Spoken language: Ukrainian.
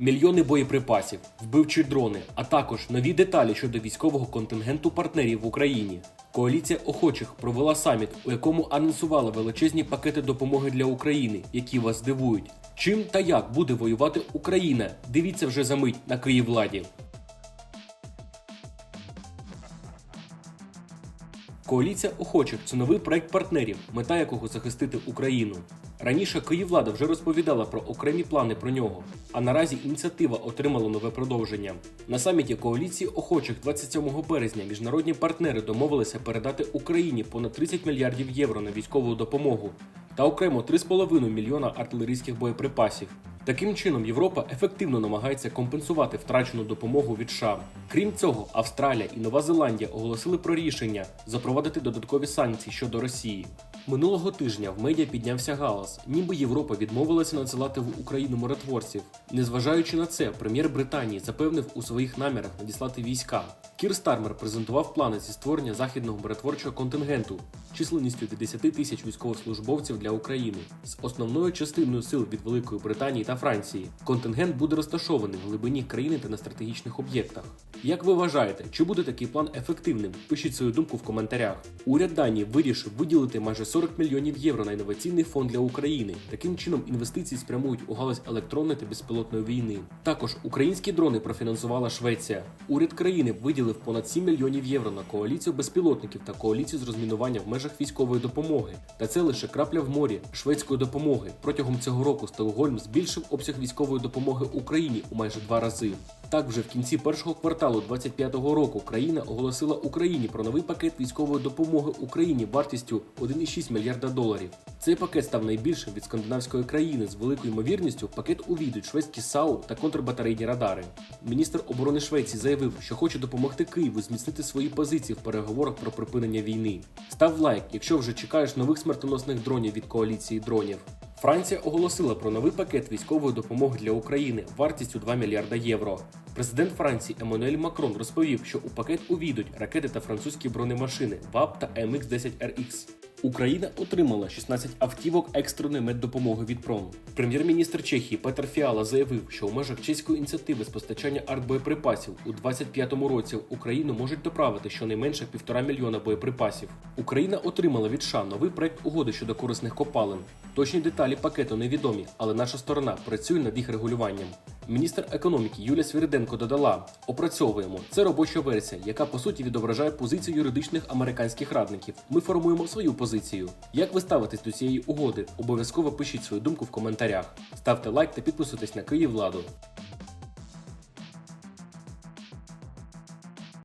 мільйони боєприпасів, вбивчі дрони, а також нові деталі щодо військового контингенту партнерів в Україні. Коаліція охочих провела саміт, у якому анонсувала величезні пакети допомоги для України, які вас здивують. Чим та як буде воювати Україна? Дивіться вже за мить на Київладі. Коаліція охочих це новий проект партнерів, мета якого захистити Україну. Раніше Київлада вже розповідала про окремі плани про нього, а наразі ініціатива отримала нове продовження. На саміті коаліції охочих 27 березня міжнародні партнери домовилися передати Україні понад 30 мільярдів євро на військову допомогу та окремо 3,5 мільйона артилерійських боєприпасів. Таким чином, Європа ефективно намагається компенсувати втрачену допомогу від США. Крім цього, Австралія і Нова Зеландія оголосили про рішення запровадити додаткові санкції щодо Росії. Минулого тижня в медіа піднявся галас, ніби Європа відмовилася надсилати в Україну миротворців. Незважаючи на це, прем'єр Британії запевнив у своїх намірах надіслати війська. Кір Стармер презентував плани зі створення західного миротворчого контингенту численністю від 10 тисяч військовослужбовців для України з основною частиною сил від Великої Британії та Франції. Контингент буде розташований в глибині країни та на стратегічних об'єктах. Як ви вважаєте, чи буде такий план ефективним? Пишіть свою думку в коментарях. Уряд Данії вирішив виділити майже 40 мільйонів євро на інноваційний фонд для України. Таким чином інвестиції спрямують у галузь електронної та безпілотної війни. Також українські дрони профінансувала Швеція. Уряд країни виділив понад 7 мільйонів євро на коаліцію безпілотників та коаліцію з розмінування в межах військової допомоги. Та це лише крапля в морі шведської допомоги. Протягом цього року Стокгольм збільшив обсяг військової допомоги Україні у майже два рази. Так, вже в кінці першого кварталу 25-го року країна оголосила Україні про новий пакет військової допомоги Україні вартістю 1,6 мільярда доларів. Цей пакет став найбільшим від скандинавської країни з великою ймовірністю. Пакет увійдуть шведські САУ та контрбатарейні радари. Міністр оборони Швеції заявив, що хоче допомогти Києву зміцнити свої позиції в переговорах про припинення війни. Став лайк, якщо вже чекаєш нових смертоносних дронів від коаліції дронів. Франція оголосила про новий пакет військової допомоги для України вартістю 2 мільярда євро. Президент Франції Еммануель Макрон розповів, що у пакет увійдуть ракети та французькі бронемашини ВАП та МХ-10RX. Україна отримала 16 автівок екстреної меддопомоги від ПРОМ. Прем'єр-міністр Чехії Петер Фіала заявив, що у межах чеської ініціативи з постачання артбоєприпасів у 2025 році в Україну можуть доправити щонайменше півтора мільйона боєприпасів. Україна отримала від США новий проект угоди щодо корисних копалин. Точні деталі пакету невідомі, але наша сторона працює над їх регулюванням. Міністр економіки Юлія Свіриденко додала: опрацьовуємо. Це робоча версія, яка по суті відображає позицію юридичних американських радників. Ми формуємо свою позицію. Як ви ставитесь до цієї угоди? Обов'язково пишіть свою думку в коментарях. Ставте лайк та підписуйтесь на Київ Владу.